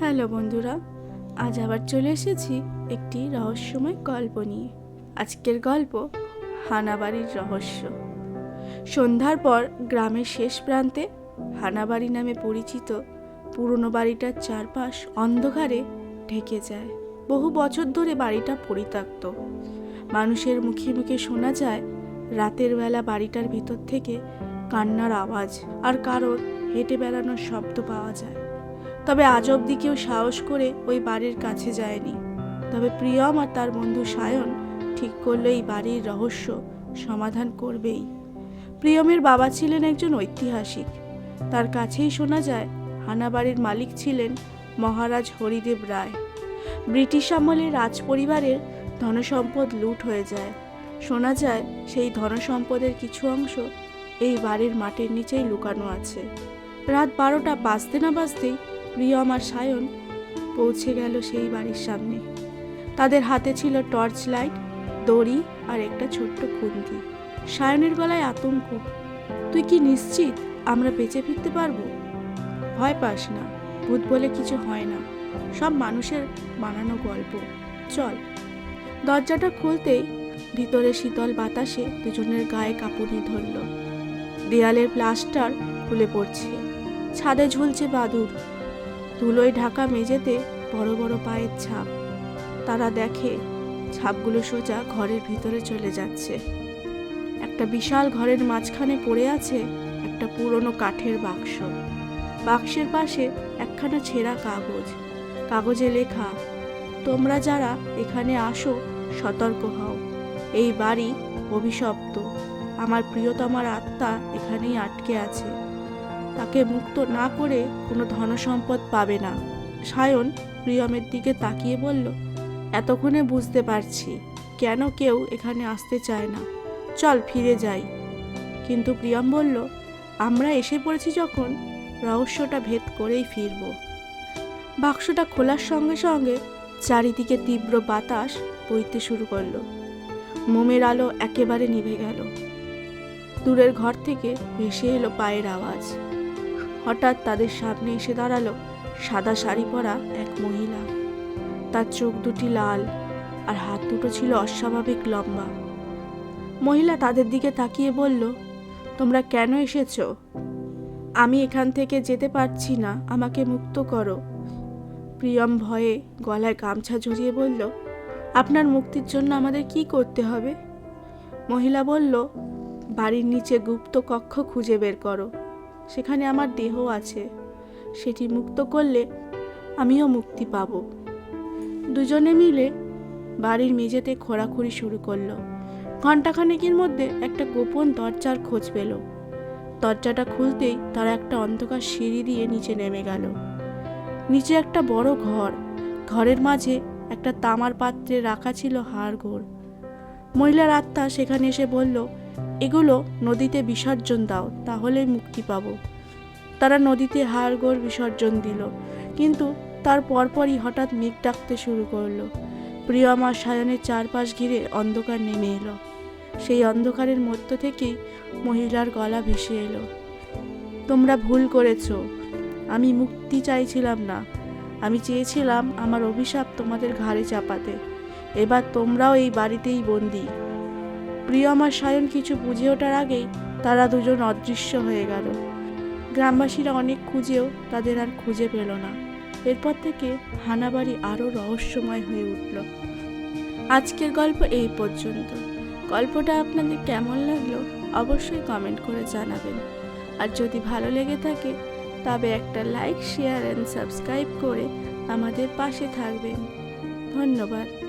Hello বন্ধুরা, আজ আবার চলে এসেছি একটি রহস্যময় গল্প নিয়ে। আজকের গল্প হানাবাড়ির রহস্য। সন্ধ্যার পর গ্রামের শেষ প্রান্তে হানাবাড়ি নামে পরিচিত পুরনো বাড়িটার চারপাশ অন্ধকারে ঢেকে যায়। বহু বছর ধরে বাড়িটা পরিত্যক্ত। মানুষের মুখে মুখে শোনা যায় রাতের বেলা বাড়িটার ভিতর থেকে কান্নার আওয়াজ আর কারোর হেঁটে বেড়ানোর শব্দ পাওয়া যায়। তবে আজ অবধি কেউ সাহস করে ওই বাড়ির কাছে যায়নি। তবে প্রিয়ম আর তার বন্ধু সায়ন ঠিক করল এই বাড়ির রহস্য সমাধান করবেই। প্রিয়মের বাবা ছিলেন একজন ঐতিহাসিক। তার কাছেই শোনা যায় হানাবাড়ির মালিক ছিলেন মহারাজ হরিদেব রায়। ব্রিটিশ আমলে রাজ পরিবারের ধনসম্পদ লুট হয়ে যায়। শোনা যায়, সেই ধনসম্পদের কিছু অংশ এই বাড়ির মাটির নিচেই লুকানো আছে। রাত বারোটা বাজতে না বাজতেই প্রিয়ম আর সায়ন, পৌঁছে গেল সেই বাড়ির সামনে। তাদের হাতে ছিল টর্চ লাইট দড়ি আর একটা ছোট্ট খুন্তি। সায়নের গলায় আতঙ্ক, তুই কি নিশ্চিত আমরা বেঁচে ফিরতে পারব? ভয় পাস না, ভূত বলে কিছু হয় না। সব মানুষের বানানো গল্প। চল। দরজাটা খুলতেই ভিতরে শীতল বাতাসে দুজনের গায়ে কাঁপুনি ধরল। দেয়ালের প্লাস্টার খুলে পড়ছে। ছাদে ঝুলছে বাদুর ধুলোয় ঢাকা মেঝেতে বড় বড় পায়ের ছাপ। তারা দেখে ছাপগুলো সোজা ঘরের ভিতরে চলে যাচ্ছে। একটা বিশাল ঘরের মাঝখানে পড়ে আছে একটা পুরনো কাঠের বাক্স। বাক্সের পাশে একখানা ছেঁড়া কাগজ। কাগজে লেখা, তোমরা যারা এখানে আসো, সতর্ক হও। এই বাড়ি অভিশপ্ত। আমার প্রিয়তমার আত্মা এখানেই আটকে আছে। তাকে মুক্ত না করে কোনো ধনসম্পদ পাবে না। সায়ন প্রিয়মের দিকে তাকিয়ে বলল, এতক্ষণে বুঝতে পারছি, কেন কেউ এখানে আসতে চায় না। চল ফিরে যাই। কিন্তু প্রিয়ম বলল, আমরা এসে পড়েছি যখন রহস্যটা ভেদ করেই ফিরব। বাক্সটা খোলার সঙ্গে সঙ্গে চারিদিকে তীব্র বাতাস বইতে শুরু করল। মোমের আলো একেবারে নিভে গেল। দূরের ঘর থেকে ভেসে এলো পায়ের আওয়াজ। হঠাৎ তাদের সামনে এসে দাঁড়াল সাদা শাড়ি পরা এক মহিলা। তার চোখ দুটি লাল আর হাত দুটো ছিল অস্বাভাবিক লম্বা। মহিলা তাদের দিকে তাকিয়ে বলল, তোমরা কেন এসেছ? আমি এখান থেকে যেতে পারছি না, আমাকে মুক্ত করো। প্রিয়ম ভয়ে গলায় গামছা জড়িয়ে বলল, আপনার মুক্তির জন্য আমাদের কি করতে হবে? মহিলা বলল, বাড়ির নিচে গুপ্ত কক্ষ খুঁজে বের করো। সেখানে আমার দেহ আছে। সেটি মুক্ত করলে আমিও মুক্তি পাব। দুজনে মিলে বাড়ির মেঝেতে খোঁড়াখুড়ি শুরু করল। ঘণ্টাখানেকের মধ্যে একটা গোপন দরজার খোঁজ পেল। দরজাটা খুলতেই তারা একটা অন্ধকার সিঁড়ি দিয়ে নিচে নেমে গেল। নিচে একটা বড় ঘর। ঘরের মাঝে একটা তামার পাত্রে রাখা ছিল হাড়গোড়। মহিলার আত্মা সেখানে এসে বলল এগুলো নদীতে বিসর্জন দাও, তাহলে মুক্তি পাবো। তারা নদীতে হাড়গোড় বিসর্জন দিল, কিন্তু তার পরপরই হঠাৎ মেঘ ডাকতে শুরু করল। প্রিয় আমার সায়নের চারপাশ ঘিরে অন্ধকার নেমে এলো। সেই অন্ধকারের মধ্য থেকেই মহিলার গলা ভেসে এলো। তোমরা ভুল করেছ, আমি মুক্তি চাইছিলাম না। আমি চেয়েছিলাম আমার অভিশাপ তোমাদের ঘাড়ে চাপাতে। এবার তোমরাও এই বাড়িতেই বন্দি। প্রিয় আমার সায়ন কিছু বুঝে ওঠার আগেই তারা দুজন অদৃশ্য হয়ে গেল। গ্রামবাসীরা অনেক খুঁজেও তাদের আর খুঁজে পেল না। এরপর থেকে হানাবাড়ি আরও রহস্যময় হয়ে উঠল। আজকের গল্প এই পর্যন্ত। গল্পটা আপনাদের কেমন লাগল অবশ্যই কমেন্ট করে জানাবেন। আর যদি ভালো লেগে থাকে, তবে একটা লাইক শেয়ার অ্যান্ড সাবস্ক্রাইব করে আমাদের পাশে থাকবেন। ধন্যবাদ।